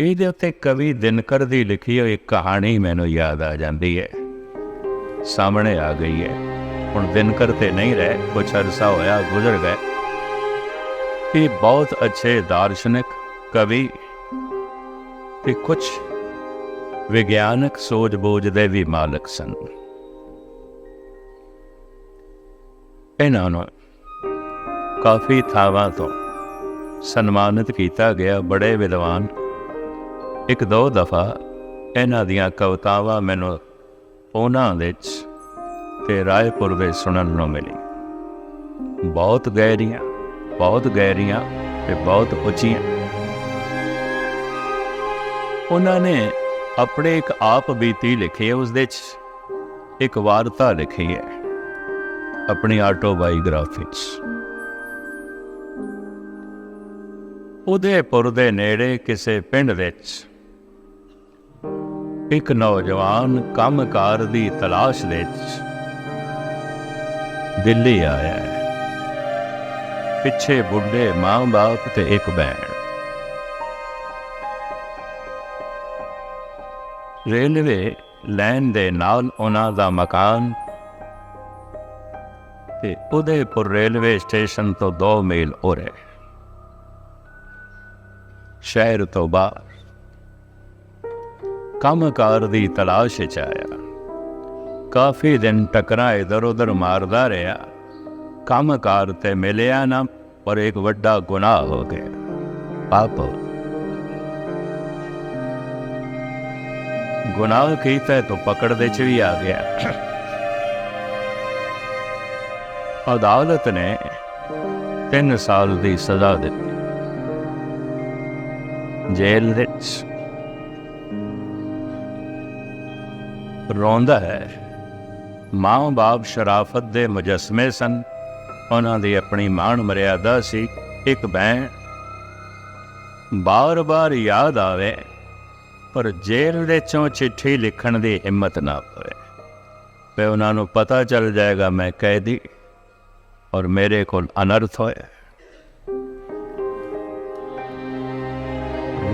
ਇਹਦੇ ਉੱਤੇ ਕਵੀ ਦਿਨਕਰ ਦੀ ਲਿਖੀ ਹੋਈ ਕਹਾਣੀ ਮੈਨੂੰ ਯਾਦ ਆ ਜਾਂਦੀ ਹੈ। ਸਾਹਮਣੇ ਆ ਗਈ ਹੈ। ਹੁਣ ਦਿਨਕਰ ਤੇ ਨਹੀਂ ਰਹਿ, ਕੁਛ ਅਰਸਾ ਹੋਇਆ, ਗੁਜ਼ਰ ਗਏ। ਇਹ ਬਹੁਤ ਅੱਛੇ ਦਾਰਸ਼ਨਿਕ ਕਵੀ ਤੇ ਕੁਝ ਵਿਗਿਆਨਕ ਸੋਝ ਬੋਝ ਦੇ ਵੀ ਮਾਲਕ ਸਨ। ਇਹਨਾਂ ਨੂੰ ਕਾਫੀ ਥਾਵਾਂ ਤੋਂ ਸਨਮਾਨਿਤ ਕੀਤਾ ਗਿਆ, ਬੜੇ ਵਿਦਵਾਨ ਇੱਕ ਦੋ ਦਫਾ ਇਹਨਾਂ ਦੀਆਂ ਕਵਿਤਾਵਾਂ ਮੈਨੂੰ ਉਹਨਾਂ ਵਿੱਚ ਤੇ ਰਾਏਪੁਰ ਵਿੱਚ ਸੁਣਨ ਨੂੰ ਮਿਲੀ। ਬਹੁਤ ਗਹਿਰੀਆਂ ਬਹੁਤ ਗਹਿਰੀਆਂ ਤੇ ਬਹੁਤ ਉੱਚੀਆਂ। ਉਹਨਾਂ ਨੇ ਆਪਣੇ ਇੱਕ ਆਪ ਬੀਤੀ ਲਿਖੀ ਹੈ, ਉਸ ਦੇ ਵਿੱਚ ਇੱਕ ਵਾਰਤਾ ਲਿਖੀ ਹੈ, ਆਪਣੀ ਆਟੋਬਾਇਓਗ੍ਰਾਫੀ 'ਚ ਉਦੇਪੁਰ ਦੇ ਨੇੜੇ ਕਿਸੇ ਪਿੰਡ ਵਿੱਚ ਇੱਕ ਨੌਜਵਾਨ ਕੰਮਕਾਰ ਦੀ ਤਲਾਸ਼ ਵਿੱਚ ਦਿੱਲੀ ਆਇਆ ਹੈ। ਪਿੱਛੇ ਬੁੱਢੇ ਮਾਂ-ਬਾਪ ਤੇ ਇੱਕ ਭੈਣ। ਰੇਲਵੇ ਲਾਈਨ ਦੇ ਨਾਲ ਉਹਨਾਂ ਦਾ ਮਕਾਨ ਤੇ ਉਦੇਪੁਰ ਰੇਲਵੇ ਸਟੇਸ਼ਨ ਤੋਂ 2 ਮੀਲ ਉਰੇ। ਸ਼ਹਿਰ ਤੋਂ ਬਾਹਰ ਕੰਮਕਾਰ ਦੀ ਤਲਾਸ਼ ਵਿੱਚ ਆਇਆ ਕਾਫੀ ਦਿਨ ਟਕਰਾ ਇਧਰ ਉਧਰ ਮਾਰਦਾ ਰਿਹਾ ਕੰਮਕਾਰ ਤੇ ਮਿਲਿਆ ਨਾ ਪਰ ਇੱਕ ਵੱਡਾ ਗੁਨਾਹ ਹੋ ਗਿਆ ਪਾਪ ਗੁਨਾਹ ਕੀਤਾ ਤਾਂ ਪਕੜ ਦੇ ਚ ਵੀ ਆ ਗਿਆ ਅਦਾਲਤ ਨੇ 3 ਸਾਲ ਦੀ ਸਜ਼ਾ ਦਿੱਤੀ ਜੇਲ੍ਹ ਵਿੱਚ ਰੋਂਦਾ ਹੈ। ਮਾਂ-ਬਾਪ ਸ਼ਰਾਫਤ ਦੇ ਮੁਜਸਮੇ ਸਨ। ਉਹਨਾਂ ਦੀ ਆਪਣੀ ਮਾਣ ਮਰਿਆਦਾ ਸੀ, ਇੱਕ ਭੈਣ। ਬਾਰ-ਬਾਰ ਯਾਦ ਆਵੇ, ਪਰ ਜੇਲ੍ਹ ਦੇ ਚੋਂ ਚਿੱਠੀ ਲਿਖਣ ਦੀ ਹਿੰਮਤ ਨਾ ਪਵੇ। ਤੇ ਉਹਨਾਂ ਨੂੰ ਪਤਾ ਚੱਲ ਜਾਏਗਾ ਮੈਂ ਕੈਦੀ ਔਰ ਮੇਰੇ ਕੋਲ ਅਨਰਥ ਹੋਇਆ।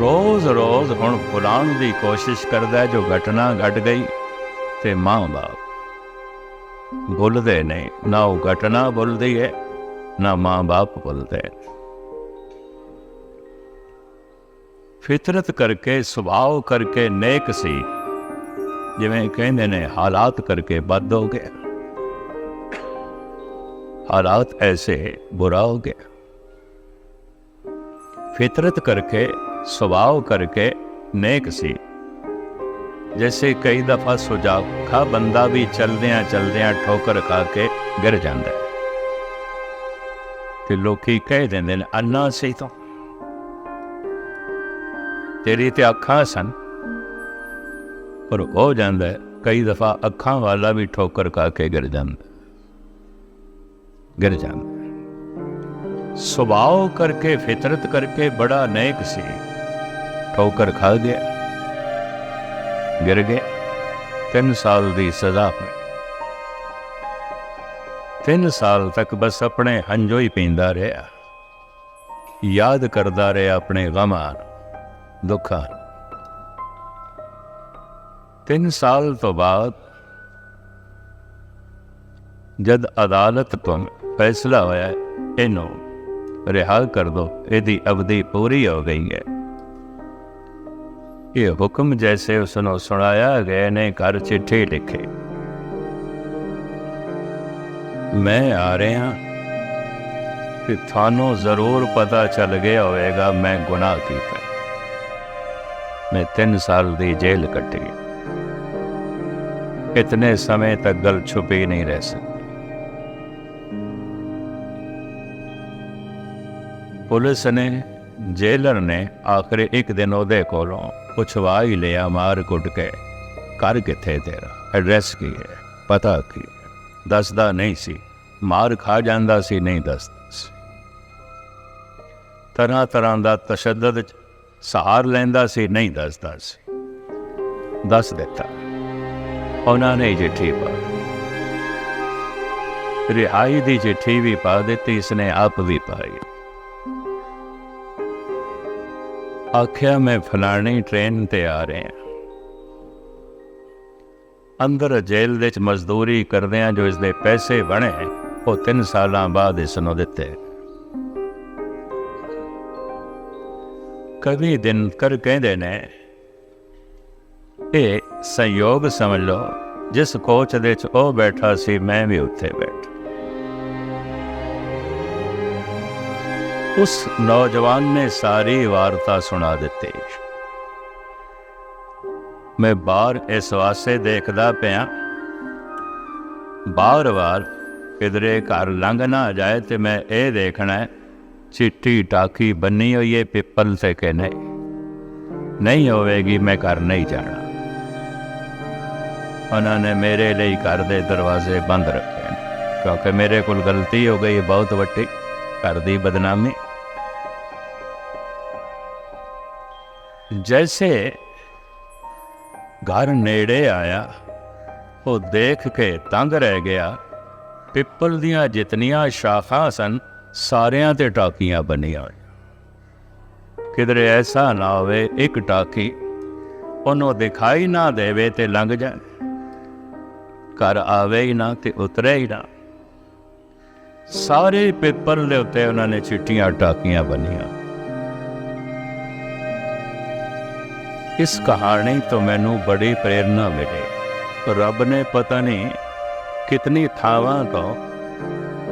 ਰੋਜ਼-ਰੋਜ਼ ਹੁਣ ਭੁਲਾਉਣ ਦੀ ਕੋਸ਼ਿਸ਼ ਕਰਦਾ ਜੋ ਘਟਨਾ ਘਟ ਗਈ। ਤੇ ਮਾਂ-ਬਾਪ। ਭੁੱਲਦੇ ਨਹੀਂ ਨਾ ਉਹ ਘਟਨਾ ਭੁੱਲਦੀ ਹੈ ਨਾ ਮਾਂ-ਬਾਪ ਭੁੱਲਦੇ ਫਿਤਰਤ ਕਰਕੇ, ਸੁਭਾਅ ਕਰਕੇ ਨੇਕ ਸੀ। ਜਿਵੇਂ ਕਹਿੰਦੇ ਨੇ, ਹਾਲਾਤ ਕਰਕੇ ਬਦ ਹੋ ਗਿਆ ਹਾਲਾਤ ਐਸੇ ਬੁਰਾ ਹੋ ਗਿਆ ਫਿਤਰਤ ਕਰਕੇ, ਸੁਭਾਅ ਕਰਕੇ ਨੇਕ ਸੀ। ਜੈਸੇ ਕਈ ਦਫਾ ਸੁਜਾਖਾ ਬੰਦਾ ਵੀ ਚਲਦਿਆਂ ਚਲਦਿਆਂ ਠੋਕਰ ਖਾ ਕੇ ਗਿਰ ਜਾਂਦਾ ਹੈ ਤੇ ਲੋਕੀ ਕਹਿ ਦਿੰਦੇ ਨੇ ਅੰਨਾ ਸੀ ਤੋਂ ਤੇਰੀ ਤੇ ਅੱਖਾਂ ਸਨ ਪਰ ਹੋ ਜਾਂਦਾ ਹੈ ਕਈ ਦਫਾ ਅੱਖਾਂ ਵਾਲਾ ਵੀ ਠੋਕਰ ਖਾ ਕੇ ਗਿਰ ਜਾਂਦਾ ਗਿਰ ਜਾਂਦਾ ਸੁਭਾਅ ਕਰਕੇ ਫਿਤਰਤ ਕਰਕੇ ਬੜਾ ਨੇਕ ਸੀ ਠੋਕਰ ਖਾ ਗਿਆ ਗਿਰ ਗਏ। 3 ਸਾਲ ਦੀ ਸਜ਼ਾ ਤਿੰਨ ਸਾਲ ਤੱਕ ਬਸ ਆਪਣੇ ਹੰਝੋ ਹੀ ਪੀਂਦਾ ਰਿਹਾ। ਯਾਦ ਕਰਦਾ ਰਿਹਾ ਆਪਣੇ ਗਮਾਂ ਦੁੱਖਾਂ ਤਿੰਨ ਸਾਲ ਤੋਂ ਬਾਅਦ ਜਦ ਅਦਾਲਤ ਤੋਂ ਫੈਸਲਾ ਹੋਇਆ, ਇਹਨੂੰ ਰਿਹਾ ਕਰ ਦੋ, ਇਹਦੀ ਅਵਧੀ ਪੂਰੀ ਹੋ ਗਈ ਹੈ। ਇਹ ਹੁਕਮ ਜੈਸੇ ਉਸ ਨੂੰ ਸੁਣਾਇਆ ਗਏ ਨੇ, ਘਰ ਚਿੱਠੀ ਲਿਖੇ। ਮੈਂ ਆ ਰਿਹਾ ਕਿ ਤੁਹਾਨੂੰ ਜ਼ਰੂਰ ਪਤਾ ਚੱਲ ਗਿਆ ਹੋਵੇਗਾ, ਮੈਂ ਗੁਨਾਹ ਕੀਤਾ। ਮੈਂ 3 ਸਾਲ ਦੀ ਜੇਲ੍ਹ ਕੱਟੀ। ਇਤਨੇ ਸਮੇਂ ਤੱਕ ਗਲ ਛੁਪੀ ਨਹੀਂ ਰਹਿ ਸਕਦੀ। ਪੁਲਿਸ ਨੇ, ਜੇਲਰ ਨੇ ਆਖਰੇ ਇੱਕ ਦਿਨ ਉਹਦੇ ਕੋਲੋਂ ਪੁੱਛਵਾ ਹੀ ਲਿਆ ਮਾਰ ਕੁੱਟ ਕੇ। ਕਰ ਕਿੱਥੇ ਤੇਰਾ? ਐਡਰੈਸ ਕੀ ਹੈ? ਪਤਾ ਕੀ ਹੈ? ਦੱਸਦਾ ਨਹੀਂ ਸੀ। ਮਾਰ ਖਾ ਜਾਂਦਾ ਸੀ, ਨਹੀਂ ਦੱਸਦਾ ਸੀ। ਤਰ੍ਹਾਂ ਤਰ੍ਹਾਂ ਦਾ ਤਸ਼ੱਦਦ ਸਹਾਰ ਲੈਂਦਾ ਸੀ, ਨਹੀਂ ਦੱਸਦਾ ਸੀ। ਦੱਸ ਦਿੱਤਾ। ਉਹਨਾਂ ਨੇ ਚਿੱਠੀ ਪਾ ਰਿਹਾਈ ਦੀ ਚਿੱਠੀ ਵੀ ਪਾ ਦਿੱਤੀ, ਇਸਨੇ ਆਪ ਵੀ ਪਾਈ। ਆਖਿਆ, ਮੈਂ ਫਲਾਣੀ ਟ੍ਰੇਨ ਤੇ ਆ ਰਿਹਾ ਅੰਦਰ ਜੇਲ੍ਹ ਵਿੱਚ ਚ ਮਜ਼ਦੂਰੀ ਕਰਦਿਆਂ ਜੋ ਇਸ ਦੇ ਪੈਸੇ ਬਣੇ, ਉਹ 3 ਸਾਲਾਂ ਬਾਅਦ ਇਸ ਨੂੰ ਦਿੱਤੇ। ਕਵੀ ਦਿਨ ਕਰ ਕਹਿੰਦੇ ਨੇ, ਇਹ ਸੰਯੋਗ ਸਮਝ ਲਓ, ਜਿਸ ਕੋਚ ਦੇ ਵਿੱਚ ਉਹ ਬੈਠਾ ਸੀ, ਮੈਂ ਵੀ ਉੱਥੇ ਬੈਠਾ। ਉਸ ਨੌਜਵਾਨ ਨੇ ਸਾਰੀ ਵਾਰਤਾ ਸੁਣਾ ਦਿੱਤੀ। ਮੈਂ ਬਾਹਰ ਇਸ ਵਾਸਤੇ ਦੇਖਦਾ ਪਿਆ। ਬਾਰ-ਬਾਰ ਕਿਧਰੇ ਘਰ ਲੰਘ ਨਾ ਜਾਏ ਤੇ ਮੈਂ ਇਹ ਦੇਖਣਾ ਹੈ, ਚਿੱਟੀ ਟਾਕੀ ਬੰਨੀ ਹੋਈ ਹੈ ਪਿੱਪਲ ਤੇ ਕਿ ਨਹੀਂ? ਨਹੀਂ ਹੋਵੇਗੀ ਮੈਂ ਘਰ ਨਹੀਂ ਜਾਣਾ। ਉਹਨਾਂ ਨੇ ਮੇਰੇ ਲਈ ਘਰ ਦੇ ਦਰਵਾਜ਼ੇ ਬੰਦ ਰੱਖੇ ਕਿਉਂਕਿ ਮੇਰੇ ਕੋਲ ਗਲਤੀ ਹੋ ਗਈ ਬਹੁਤ ਵੱਡੀ। ਘਰ ਦੀ ਬਦਨਾਮੀ। ਜੈਸੇ ਘਰ ਨੇੜੇ ਆਇਆ ਉਹ ਦੇਖ ਕੇ ਤੰਗ ਰਹਿ ਗਿਆ ਪਿੱਪਲ ਦੀਆਂ ਜਿਤਨੀਆਂ ਸ਼ਾਖਾਂ ਸਨ ਸਾਰਿਆਂ ਤੇ ਟਾਕੀਆਂ ਬਣੀਆਂ ਕਿਧਰੇ ਐਸਾ ਨਾ ਹੋਵੇ ਇੱਕ ਟਾਕੀ ਉਹਨੂੰ ਦਿਖਾਈ ਨਾ ਦੇਵੇ ਤੇ ਲੰਘ ਜਾਏ ਘਰ ਆਵੇ ਹੀ ਨਾ ਤੇ ਉਤਰੇ ਹੀ ਨਾ ਸਾਰੇ ਪਿੱਪਲ ਦੇ ਉੱਤੇ ਉਹਨਾਂ ਨੇ ਚਿੱਟੀਆਂ ਟਾਕੀਆਂ ਬਣੀਆਂ ਇਸ ਕਹਾਣੀ ਤੋਂ ਮੈਨੂੰ ਬੜੀ ਪ੍ਰੇਰਣਾ ਮਿਲੀ। ਰੱਬ ਨੇ ਪਤਾ ਨਹੀਂ ਕਿਤਨੀ ਥਾਵਾਂ ਤੋਂ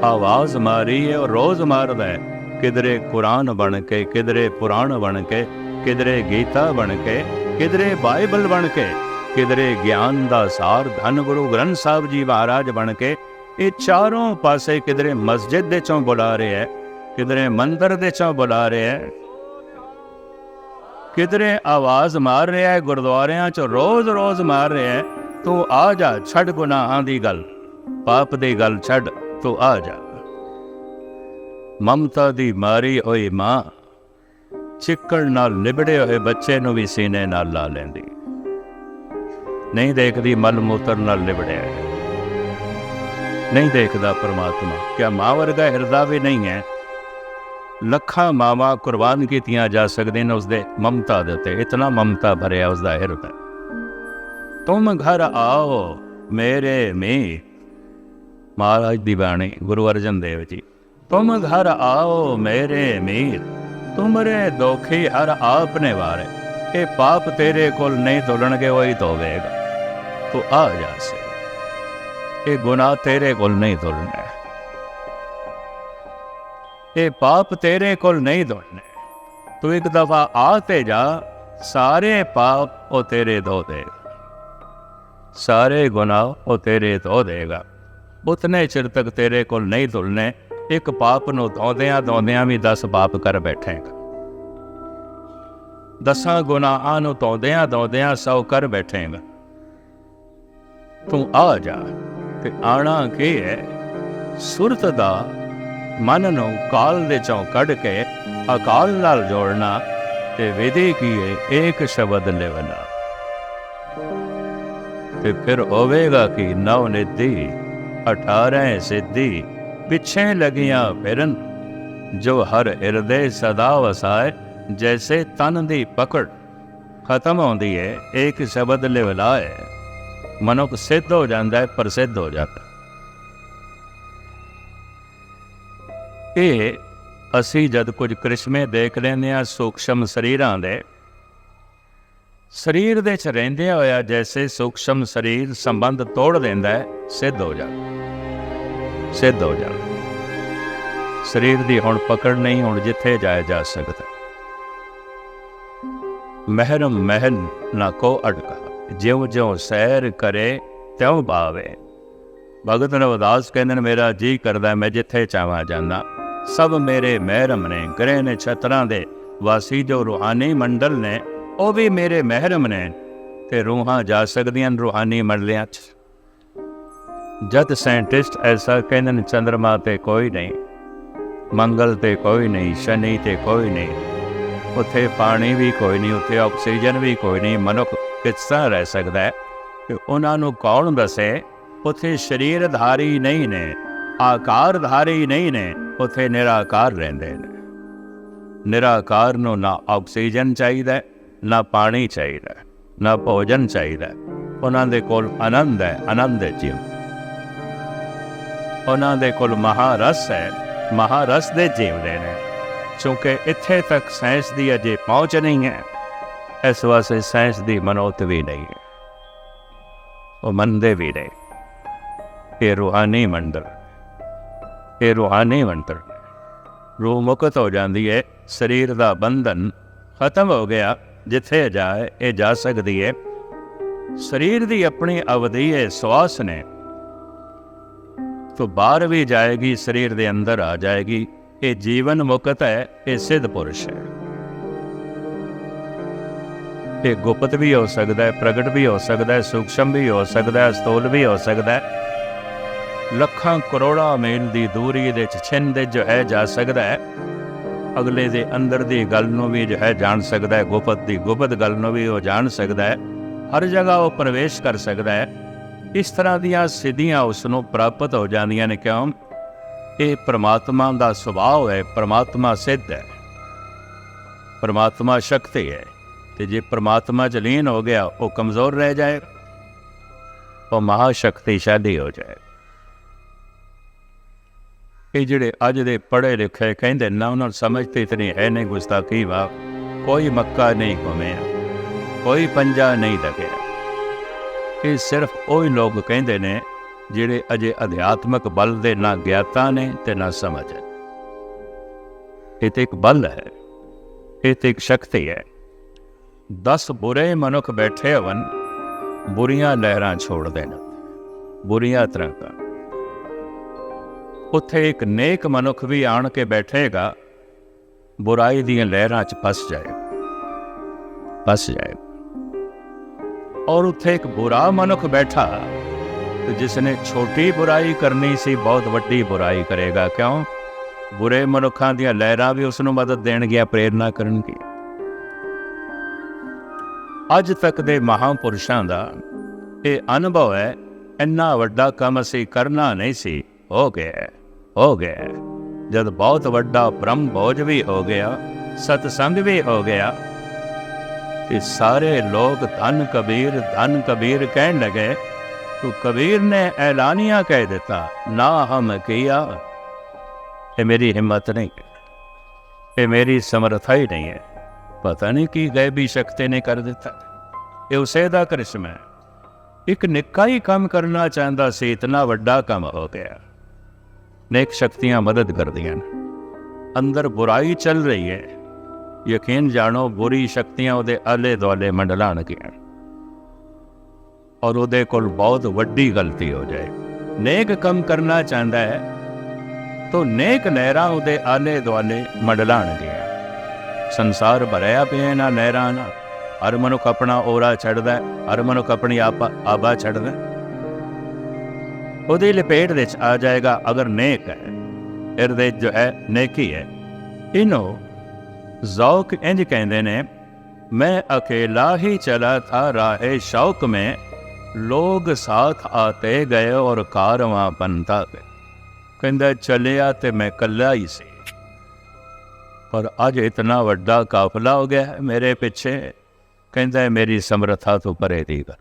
ਆਵਾਜ਼ ਮਾਰੀ ਹੈ ਔਰ ਰੋਜ਼ ਮਾਰਦਾ ਹੈ। ਕਿਧਰੇ ਕੁਰਾਨ ਬਣ ਕੇ, ਕਿਧਰੇ ਪੁਰਾਣ ਬਣ ਕੇ, ਕਿਧਰੇ ਗੀਤਾ ਬਣ ਕੇ, ਕਿਧਰੇ ਬਾਈਬਲ ਬਣ ਕੇ, ਕਿਧਰੇ ਗਿਆਨ ਦਾ ਸਾਰ, ਧੰਨ ਗੁਰੂ ਗ੍ਰੰਥ ਸਾਹਿਬ ਜੀ ਮਹਾਰਾਜ ਬਣ ਕੇ, ਇਹ ਚਾਰੋਂ ਪਾਸੇ ਕਿਧਰੇ ਮਸਜਿਦ ਦੇ ਚੋਂ ਬੁਲਾ ਰਿਹਾ ਹੈ, ਕਿਧਰੇ ਮੰਦਰ ਦੇ ਚੋਂ ਬੁਲਾ ਰਿਹਾ ਹੈ। ਕਿਧਰੇ ਆਵਾਜ਼ ਮਾਰ ਰਿਹਾ ਹੈ, ਗੁਰਦੁਆਰਿਆਂ 'ਚ ਰੋਜ਼-ਰੋਜ਼ ਮਾਰ ਰਿਹਾ ਹੈ, ਤੂੰ ਆ ਜਾ, ਛੱਡ ਗੁਨਾਹਾਂ ਦੀ ਗੱਲ। ਪਾਪ ਦੀ ਗੱਲ ਛੱਡ, ਤੂੰ ਆ ਜਾ। ਮਮਤਾ ਦੀ ਮਾਰੀ ਹੋਈ ਮਾਂ, ਚਿੱਕੜ ਨਾਲ ਲਿਬੜੇ ਹੋਏ ਬੱਚੇ ਨੂੰ ਵੀ ਸੀਨੇ ਨਾਲ ਲਾ ਲੈਂਦੀ। ਨਹੀਂ ਦੇਖਦੀ ਮਲ ਮੂਤਰ ਨਾਲ ਲਿਬੜਿਆ ਨਹੀਂ ਦੇਖਦਾ ਪਰਮਾਤਮਾ, ਕਿਆ ਮਾਂ ਵਰਗਾ ਹਿਰਦਾ ਵੀ ਨਹੀਂ ਹੈ। ਲੱਖਾਂ ਮਾਵਾਂ ਕੁਰਬਾਨ ਕੀਤੀਆਂ ਜਾ ਸਕਦੀਆਂ ਨੇ ਉਸਦੇ ਮਮਤਾ ਦੇ ਉੱਤੇ। ਇਤਨਾ ਮਮਤਾ ਭਰਿਆ ਉਸਦਾ ਹਿਰਦਾ ਤੁਮ ਘਰ ਆਓ, ਮੇਰੇ ਮੇ ਮਹਾਰਾਜ ਦੀ ਬਾਣੀ ਗੁਰੂ ਅਰਜਨ ਦੇਵ ਜੀ, ਤੁਮ ਘਰ ਆਓ, ਮੇਰੇ ਮੀਰ ਤੁਮਰੇ ਦੋਖੀ ਹਰ ਆਪਨੇ ਵਾਰੇ। ਇਹ ਪਾਪ ਤੇਰੇ ਕੋਲ ਨਹੀਂ ਧੁਲਣਗੇ ਉਹੀ ਧੋਵੇਗਾ ਤੂੰ ਆ ਜਾ ਸੇ। ਇਹ ਗੁਨਾਹ ਤੇਰੇ ਕੋਲ ਨਹੀਂ ਧੁਲਣਾ ਇਹ ਪਾਪ ਤੇਰੇ ਕੋਲ ਨਹੀਂ ਧੁਲਣੇ ਤੂੰ ਇੱਕ ਦਫਾ ਆ ਤੇ ਜਾ, ਸਾਰੇ ਪਾਪ ਉਹ ਤੇਰੇ ਧੋ ਦੇਗਾ। ਸਾਰੇ ਗੁਨਾਹ ਉਹ ਤੇਰੇ ਧੋ ਦੇਗਾ। ਉਤਨੇ ਚਿਰ ਤੱਕ ਤੇਰੇ ਕੋਲ ਨਹੀਂ ਧੁਲਨੇ ਇੱਕ ਪਾਪ ਨੂੰ ਧੋਦਿਆਂ ਧੋਦਿਆਂ ਵੀ 10 ਪਾਪ ਕਰ ਬੈਠੇਗਾ। ਦਸਾਂ ਗੁਨਾਹਾਂ ਨੂੰ ਧੋਦਿਆਂ ਧੋਦਿਆਂ ਸੌ ਕਰ ਬੈਠੇਗਾ। ਤੂੰ ਆ ਜਾ ਤੇ ਆਣਾ ਕੀ ਹੈ? ਸੁਰਤ ਦਾ ਮਨ ਨੂੰ ਕਾਲ ਦੇ ਚੋਂ ਕੱਢ ਕੇ ਅਕਾਲ ਨਾਲ ਜੋੜਨਾ ਤੇ ਵਿਧੀ ਕੀ ਇੱਕ ਸ਼ਬਦ ਲੈਵਨਾ ਤੇ ਫਿਰ ਹੋਵੇਗਾ ਕਿ ਨਵ ਨਿਧੀ 18 ਸਿੱਧੀ, ਪਿੱਛੇ ਲਗੀਆਂ ਫਿਰਨ, ਜੋ ਹਰ ਹਿਰਦੇ ਸਦਾ ਵਸਾਏ, ਜੈਸੇ ਤਨ ਦੀ ਪਕੜ। ਖਤਮ ਹੁੰਦੀ ਹੈ ਇੱਕ ਸ਼ਬਦ ਲਿਵਲਾਏ। ਮਨੁੱਖ ਸਿੱਧ ਹੋ ਜਾਂਦਾ ਹੈ ਪ੍ਰਸਿੱਧ ਹੋ ਜਾਂਦਾ। ਇਹ ਅਸੀਂ ਜਦ ਕੁਝ ਕ੍ਰਿਸ਼ਮੇ ਦੇਖ ਲੈਂਦੇ ਆ ਸੂਖਸ਼ਮ ਸਰੀਰਾਂ ਦੇ, ਸਰੀਰ ਦੇ ਚ ਰਹਿੰਦੇ ਹੋਇਆ ਜੈਸੇ ਸੂਖਸ਼ਮ ਸਰੀਰ ਸੰਬੰਧ ਤੋੜ ਦਿੰਦਾ ਹੈ, ਸਿੱਧ ਹੋ ਜਾਂਦਾ ਸਿੱਧ ਹੋ ਜਾਂਦਾ ਸਰੀਰ ਦੀ ਹੁਣ ਪਕੜ ਨਹੀਂ, ਹੁਣ ਜਿੱਥੇ ਜਾਇਆ ਜਾ ਸਕਦਾ। ਮਹਿਰਮ ਮਹਿਲ ਨਾ ਕੋ ਅਟਕਾ, ਜਿਉ ਜਿਉ ਸੈਰ ਕਰੇ ਤਿਉ ਭਾਵੇ। ਭਗਤ ਰਵਿਦਾਸ ਕਹਿੰਦੇ ਨੇ, ਮੇਰਾ ਜੀ ਕਰਦਾ, ਮੈਂ ਜਿੱਥੇ ਚਾਹਾਂ ਜਾਂਦਾ। ਸਭ ਮੇਰੇ ਮਹਿਰਮ ਨੇ ਗ੍ਰਹਿ ਨੇ ਛਤਰਾਂ ਦੇ ਵਾਸੀ ਜੋ ਰੂਹਾਨੀ ਮੰਡਲ ਨੇ, ਉਹ ਵੀ ਮੇਰੇ ਮਹਿਰਮ ਨੇ ਤੇ ਰੂਹਾਂ ਜਾ ਸਕਦੀਆਂ ਰੂਹਾਨੀ ਮੰਡਲਿਆਂ 'ਚ। ਜਦ ਸਾਇੰਟਿਸਟ ਐਸਾ ਕਹਿੰਦੇ ਨੇ ਚੰ드ਰਮਾ ਤੇ ਕੋਈ ਨਹੀਂ, ਮੰਗਲ ਤੇ ਕੋਈ ਨਹੀਂ, ਸ਼ਨੀ ਤੇ ਕੋਈ ਨਹੀਂ, ਉੱਥੇ ਪਾਣੀ ਵੀ ਕੋਈ ਨਹੀਂ, ਉੱਥੇ ਆਕਸੀਜਨ ਵੀ ਕੋਈ ਨਹੀਂ, ਮਨੁੱਖ ਕਿਸ ਤਰ੍ਹਾਂ ਰਹਿ ਸਕਦਾ ਹੈ? ਕਿ ਉਹਨਾਂ ਨੂੰ ਕੌਣ ਦੱਸੇ? ਉੱਥੇ ਸਰੀਰਧਾਰੀ ਨਹੀਂ ਨੇ। ਆਕਾਰਧਾਰੀ ਨਹੀਂ ਨੇ, ਉੱਥੇ ਨਿਰਾਕਾਰ ਰਹਿੰਦੇ ਨੇ। ਨਿਰਾਕਾਰ ਨੂੰ ਨਾ ਆਕਸੀਜਨ ਚਾਹੀਦਾ, ਨਾ ਪਾਣੀ ਚਾਹੀਦਾ, ਨਾ ਭੋਜਨ ਚਾਹੀਦਾ। ਉਹਨਾਂ ਦੇ ਕੋਲ ਆਨੰਦ ਹੈ ਆਨੰਦ ਹੈ ਜੀਵ ਉਹਨਾਂ ਦੇ ਕੋਲ ਮਹਾਰਸ ਹੈ, ਮਹਾਰਸ ਦੇ ਜੀਵਦੇ ਨੇ। ਕਿਉਂਕਿ ਇੱਥੇ ਤੱਕ ਸਾਇੰਸ ਦੀ ਅਜੇ ਪਹੁੰਚ ਨਹੀਂ ਹੈ, ਇਸ ਵਾਸਤੇ ਸਾਇੰਸ ਦੀ ਮਨੋਤ ਵੀ ਨਹੀਂ ਹੈ। ਉਹ ਮੰਨਦੇ ਵੀ ਨਹੀਂ ਇਹ ਰੂਹਾਨੀ ਮੰਡਲ ਇਹ ਰੂਹਾਨੀ ਮੰਤਰ ਰੂਹ ਮੁਕਤ ਹੋ ਜਾਂਦੀ ਹੈ ਸਰੀਰ ਦਾ ਬੰਧਨ ਖਤਮ ਹੋ ਗਿਆ, ਜਿੱਥੇ ਜਾਏ, ਇਹ ਜਾ ਸਕਦੀ ਹੈ ਸਰੀਰ ਦੀ ਆਪਣੀ ਅਵਧੀ ਹੈ ਸਵਾਸ ਨੇ। ਤੋ ਬਾਹਰ ਵੀ ਜਾਏਗੀ, ਸਰੀਰ ਦੇ ਅੰਦਰ ਆ ਜਾਏਗੀ। ਇਹ ਜੀਵਨ ਮੁਕਤ ਹੈ, ਇਹ ਸਿੱਧ ਪੁਰਸ਼ ਹੈ। ਇਹ ਗੁਪਤ ਵੀ ਹੋ ਸਕਦਾ ਹੈ, ਪ੍ਰਗਟ ਵੀ ਹੋ ਸਕਦਾ ਹੈ, ਸੂਖਸ਼ਮ ਵੀ ਹੋ ਸਕਦਾ ਹੈ ਸਥੂਲ ਵੀ ਹੋ ਸਕਦਾ ਹੈ। ਲੱਖਾਂ ਕਰੋੜਾਂ ਮੀਲ ਦੀ ਦੂਰੀ ਦੇ ਚ ਛਿੰਨ ਦੇ ਜੋ ਹੈ ਜਾ ਸਕਦਾ ਹੈ, ਅਗਲੇ ਦੇ ਅੰਦਰ ਦੀ ਗੱਲ ਨੂੰ ਵੀ ਜੋ ਹੈ ਜਾਣ ਸਕਦਾ ਹੈ, ਗੁਪਤ ਦੀ ਗੁਪਤ ਗੱਲ ਨੂੰ ਵੀ ਉਹ ਜਾਣ ਸਕਦਾ ਹੈ, ਹਰ ਜਗ੍ਹਾ ਉਹ ਪ੍ਰਵੇਸ਼ ਕਰ ਸਕਦਾ ਹੈ। ਇਸ ਤਰ੍ਹਾਂ ਦੀਆਂ ਸਿੱਧੀਆਂ ਉਸ ਨੂੰ ਪ੍ਰਾਪਤ ਹੋ ਜਾਂਦੀਆਂ ਨੇ ਕਿਉਂ? ਇਹ ਪ੍ਰਮਾਤਮਾ ਦਾ ਸੁਭਾਅ ਹੈ, ਪ੍ਰਮਾਤਮਾ ਸਿੱਧ ਹੈ। ਪ੍ਰਮਾਤਮਾ ਸ਼ਕਤੀ ਹੈ, ਤੇ ਜੇ ਪ੍ਰਮਾਤਮਾ ਚ ਲੀਨ ਹੋ ਗਿਆ, ਉਹ ਕਮਜ਼ੋਰ ਰਹਿ ਜਾਏ, ਉਹ ਮਹਾ ਸ਼ਕਤੀਸ਼ਾਲੀ ਹੋ ਜਾਏ। ਇਹ ਜਿਹੜੇ ਅੱਜ ਦੇ ਪੜ੍ਹੇ ਲਿਖੇ ਕਹਿੰਦੇ ਨਾ ਉਹਨਾਂ ਨੂੰ ਸਮਝ ਤੇ ਇਤਨੀ ਹੈ ਨਹੀਂ ਗੁਸਤਾਖੀ ਵਾ। ਕੋਈ ਮੱਕਾ ਨਹੀਂ ਘੁੰਮਿਆ, ਕੋਈ ਪੰਜਾ ਨਹੀਂ ਲੱਗਿਆ। ਇਹ ਸਿਰਫ ਉਹੀ ਲੋਕ ਕਹਿੰਦੇ ਨੇ ਜਿਹੜੇ ਅਜੇ ਅਧਿਆਤਮਕ ਬਲ ਦੇ ਨਾ ਗਿਆਤਾ ਨੇ ਤੇ ਨਾ ਸਮਝ ਹੈ ਇਹ ਤੇ ਇੱਕ ਬਲ ਹੈ, ਇਹ ਤੇ ਇੱਕ ਸ਼ਕਤੀ ਹੈ। 10 ਬੁਰੇ ਮਨੁੱਖ ਬੈਠੇ ਹਵਨ ਬੁਰੀਆਂ ਲਹਿਰਾਂ ਛੋੜ ਦੇਣ, ਬੁਰੀਆਂ ਤਰ੍ਹਾਂ ਉੱਥੇ ਇੱਕ ਨੇਕ ਮਨੁੱਖ ਵੀ ਆਣ ਕੇ ਬੈਠੇਗਾ, ਬੁਰਾਈ ਦੀਆਂ ਲਹਿਰਾਂ 'ਚ ਫਸ ਜਾਏ ਫਸ ਜਾਏ। ਔਰ ਉੱਥੇ ਇੱਕ ਬੁਰਾ ਮਨੁੱਖ ਬੈਠਾ, ਤੇ ਜਿਸ ਨੇ ਛੋਟੀ ਬੁਰਾਈ ਕਰਨੀ ਸੀ, ਬਹੁਤ ਵੱਡੀ ਬੁਰਾਈ ਕਰੇਗਾ। ਕਿਉਂ? ਬੁਰੇ ਮਨੁੱਖਾਂ ਦੀਆਂ ਲਹਿਰਾਂ ਵੀ ਉਸ ਨੂੰ ਮਦਦ ਦੇਣਗੀਆਂ ਪ੍ਰੇਰਣਾ ਕਰਨਗੀਆਂ। ਅੱਜ ਤੱਕ ਦੇ ਮਹਾਪੁਰਸ਼ਾਂ ਦਾ ਇਹ ਅਨੁਭਵ ਹੈ, ਇੰਨਾ ਵੱਡਾ ਕੰਮ ਅਸੀਂ ਕਰਨਾ ਨਹੀਂ ਸੀ, ਹੋ ਗਿਆ ਹੋ ਗਿਆ। ਜਦ ਬਹੁਤ ਵੱਡਾ ਬ੍ਰਹਮ ਭੋਜ ਵੀ ਹੋ ਗਿਆ, ਸਤਸੰਗ ਵੀ ਹੋ ਗਿਆ, ਤੇ ਸਾਰੇ ਲੋਕ ਧਨ ਕਬੀਰ ਧਨ ਕਬੀਰ ਕਹਿਣ ਲਗੇ, ਤੋ ਕਬੀਰ ਨੇ ਐਲਾਨੀਆਂ ਕਹਿ ਦਿੱਤਾ, ਨਾ ਹਮ ਕੀਆ। ਇਹ ਮੇਰੀ ਹਿੰਮਤ ਨਹੀਂ ਇਹ ਮੇਰੀ ਸਮਰੱਥਾ ਹੀ ਨਹੀਂ ਹੈ। ਪਤਾ ਨਹੀਂ ਕੀ ਗੈਬੀ ਸ਼ਕਤੀ ਨੇ ਕਰ ਦਿੱਤਾ। ਇਹ ਉਸੇ ਦਾ ਕਰਿਸ਼ਮਾ ਹੈ। ਇੱਕ ਨਿੱਕਾ ਹੀ ਕੰਮ ਕਰਨਾ ਚਾਹੁੰਦਾ ਸੀ, ਇਤਨਾ ਵੱਡਾ ਕੰਮ ਹੋ ਗਿਆ। ਨੇਕ ਸ਼ਕਤੀਆਂ ਮਦਦ ਕਰਦੀਆਂ ਨੇ ਅੰਦਰ ਬੁਰਾਈ ਚੱਲ ਰਹੀ ਹੈ। ਯਕੀਨ ਜਾਣੋ, ਬੁਰੀ ਸ਼ਕਤੀਆਂ ਉਹਦੇ ਆਲੇ ਦੁਆਲੇ ਮੰਡਲਾਣਗੀਆਂ। ਔਰ ਉਹਦੇ ਕੋਲ ਬਹੁਤ ਵੱਡੀ ਗਲਤੀ ਹੋ ਜਾਏ। ਨੇਕ ਕੰਮ ਕਰਨਾ ਚਾਹੁੰਦਾ ਹੈ, ਤਾਂ ਨੇਕ ਲਹਿਰਾਂ ਉਹਦੇ ਆਲੇ ਦੁਆਲੇ ਮੰਡਲਾਣਗੀਆਂ। ਸੰਸਾਰ ਭਰਿਆ ਪਿਆ ਇਹਨਾਂ ਲਹਿਰਾਂ ਨਾਲ। ਹਰ ਮਨੁੱਖ ਆਪਣਾ ਔਰਾ ਛੱਡਦਾ ਹਰ ਮਨੁੱਖ ਆਪਣੀ ਆਪਾ ਆਬਾ ਛੱਡਦਾ ਉਹਦੀ ਲਪੇਟ ਵਿੱਚ ਆ ਜਾਏਗਾ ਅਗਰ ਨੇਕ ਹੈ। ਹਿਰਦੇ ਜੋ ਹੈ, ਨੇਕੀ ਹੈ। ਇਹਨੂੰ ਜ਼ੌਕ ਇੰਜ ਕਹਿੰਦੇ ਨੇ, ਮੈਂ ਅਕੇਲਾ ਹੀ ਚਲਾ ਥਾ ਰਾਹੇ ਸ਼ੌਕ ਮੈਂ, ਲੋਗ ਸਾਥ ਆਤੇ ਗਏ ਔਰ ਕਾਰਵਾਂ ਬਣਤਾ ਗਏ। ਕਹਿੰਦਾ, ਚਲਿਆ ਤੇ ਮੈਂ ਕੱਲਾ ਹੀ ਸੀ। ਪਰ ਅੱਜ ਇਤਨਾ ਵੱਡਾ ਕਾਫਲਾ ਹੋ ਗਿਆ ਮੇਰੇ ਪਿੱਛੇ। ਕਹਿੰਦਾ, ਮੇਰੀ ਸਮਰੱਥਾ ਤੋਂ ਪਰੇ ਦੀ ਗੱਲ।